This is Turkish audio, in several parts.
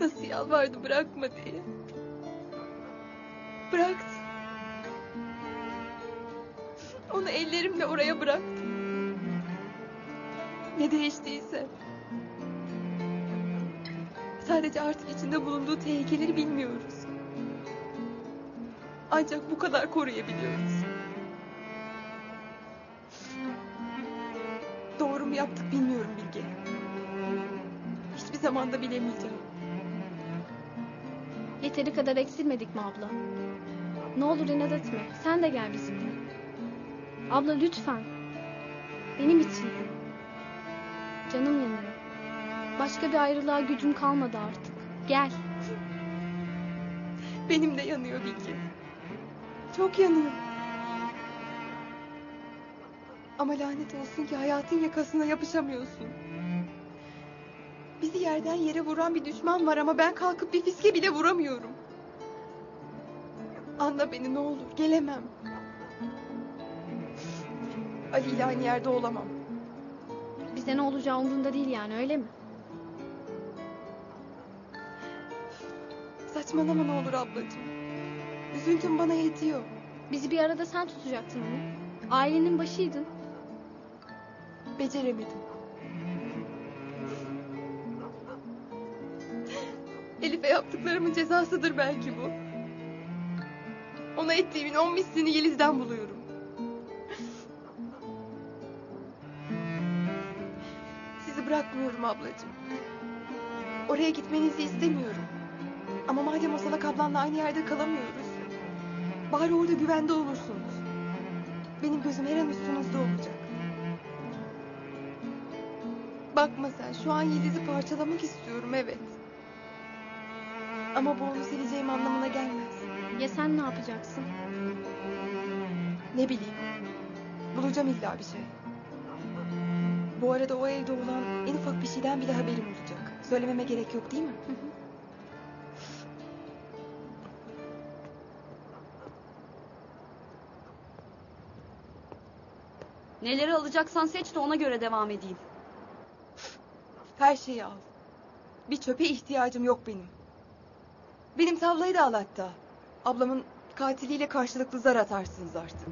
Nasıl yalvardı bırakma diye. Bıraktı. Onu ellerimle oraya bıraktım. Ne değiştiyse. Sadece artık içinde bulunduğu tehlikeleri bilmiyoruz. Ancak bu kadar koruyabiliyoruz. Doğru mu yaptık bilmiyorum Bilge. Hiçbir zaman da bilemeyeceğim. Yeteri kadar eksilmedik mi abla? Ne olur inat etme. Sen de gel bizimle. Abla lütfen. Benim için. Canım yanıyor. Başka bir ayrılığa gücüm kalmadı artık. Gel. Benim de yanıyor Bilge. Çok yanıyor. Ama lanet olsun ki hayatın yakasına yapışamıyorsun. Bizi yerden yere vuran bir düşman var ama ben kalkıp bir fiske bile vuramıyorum. Anla beni ne olur gelemem. Ali ile aynı yerde olamam. Bize ne olacağı umurunda değil yani öyle mi? Saçmalama ne olur ablacığım. Üzüntün bana yetiyor. Bizi bir arada sen tutacaktın onu. Ailenin başıydın. Beceremedim. Elif'e yaptıklarımın cezasıdır belki bu. Ona ettiğimin on mislini Yeliz'den buluyorum. Sizi bırakmıyorum ablacığım. Oraya gitmenizi istemiyorum. Ama madem o salak ablanla aynı yerde kalamıyoruz. Bari orada güvende olursunuz. Benim gözüm her an üstünüzde olacak. Bakma sen şu an Yeliz'i parçalamak istiyorum evet. Ama bu onu sileceğim anlamına gelmez. Ya sen ne yapacaksın? Ne bileyim. Bulacağım illa bir şey. Bu arada o evde olan en ufak bir şeyden bile haberim olacak. Söylememe gerek yok değil mi? Neleri alacaksan seç de ona göre devam edeyim. Her şeyi al. Bir çöpe ihtiyacım yok benim. Benim tavlayı da al hatta. Ablamın katiliyle karşılıklı zar atarsınız artık.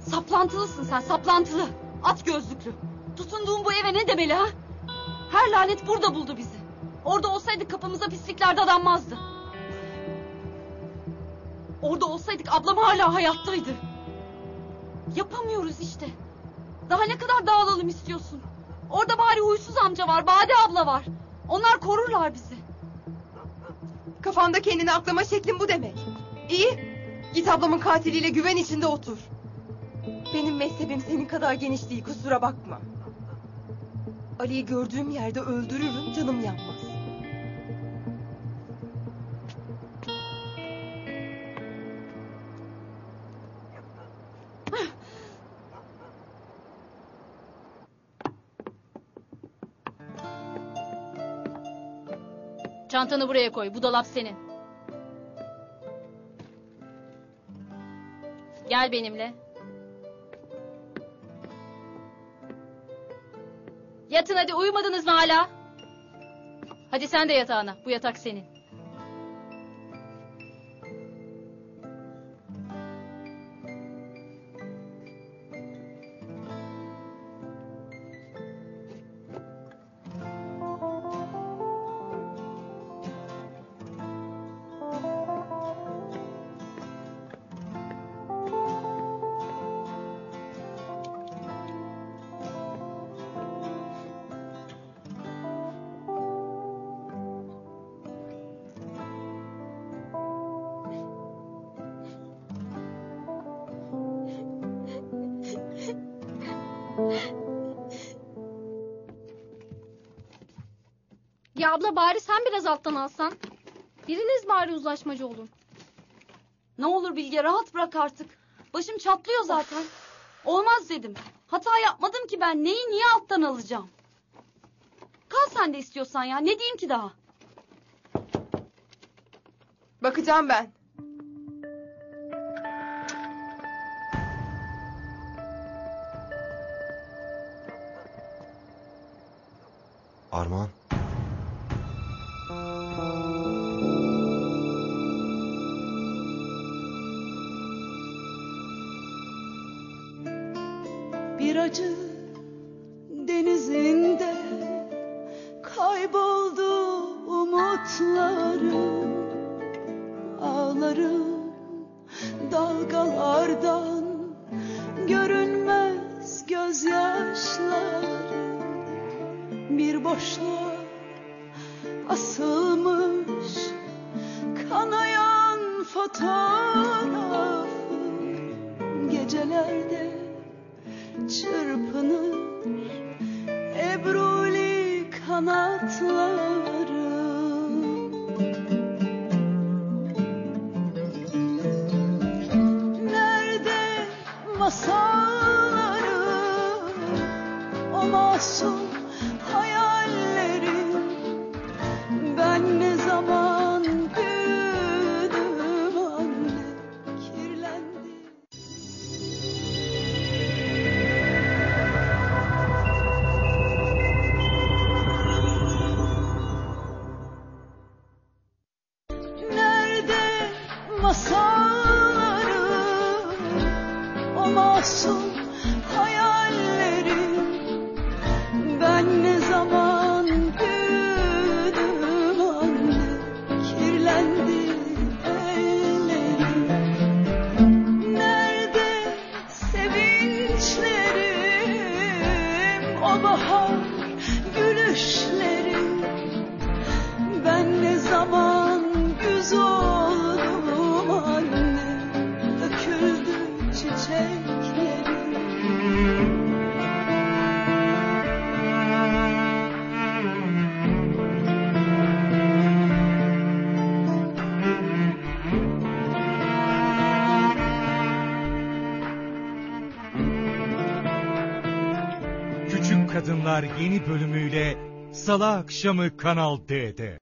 Saplantılısın sen saplantılı. At gözlüklü. Tutunduğun bu eve ne demeli ha? Her lanet burada buldu bizi. Orada olsaydık kapımıza pislikler dadanmazdı. Orada olsaydık ablam hala hayattaydı. Yapamıyoruz işte. Daha ne kadar dağılalım istiyorsun? Orada bari huysuz amca var, Bade abla var. Onlar korurlar bizi. Kafanda kendini aklama şeklin bu demek. İyi. Git ablamın katiliyle güven içinde otur. Benim mezhebim senin kadar geniş değil kusura bakma. Ali'yi gördüğüm yerde öldürürüm canım yanmaz. Çantanı buraya koy. Bu dolap senin. Gel benimle. Yatın hadi uyumadınız mı hala? Hadi sen de yatağına. Bu yatak senin. Ya abla bari sen biraz alttan alsan. Biriniz bari uzlaşmacı olun. Ne olur Bilge rahat bırak artık. Başım çatlıyor zaten. Olmaz dedim. Hata yapmadım ki ben. Neyi niye alttan alacağım? Kal sen de istiyorsan ya. Ne diyeyim ki daha? Bakacağım ben. Armağan. Bir acı denizinde kayboldu umutlarım. Ağlarım dalgalardan görünmez gözyaşlarım. Bir boşluğa asılmış kanayan fotoğrafım Gecelerde çırpınır Ebruli kanatlarım Nerede masallarım O masum O masum Kadınlar yeni bölümüyle Salı akşamı Kanal D'de.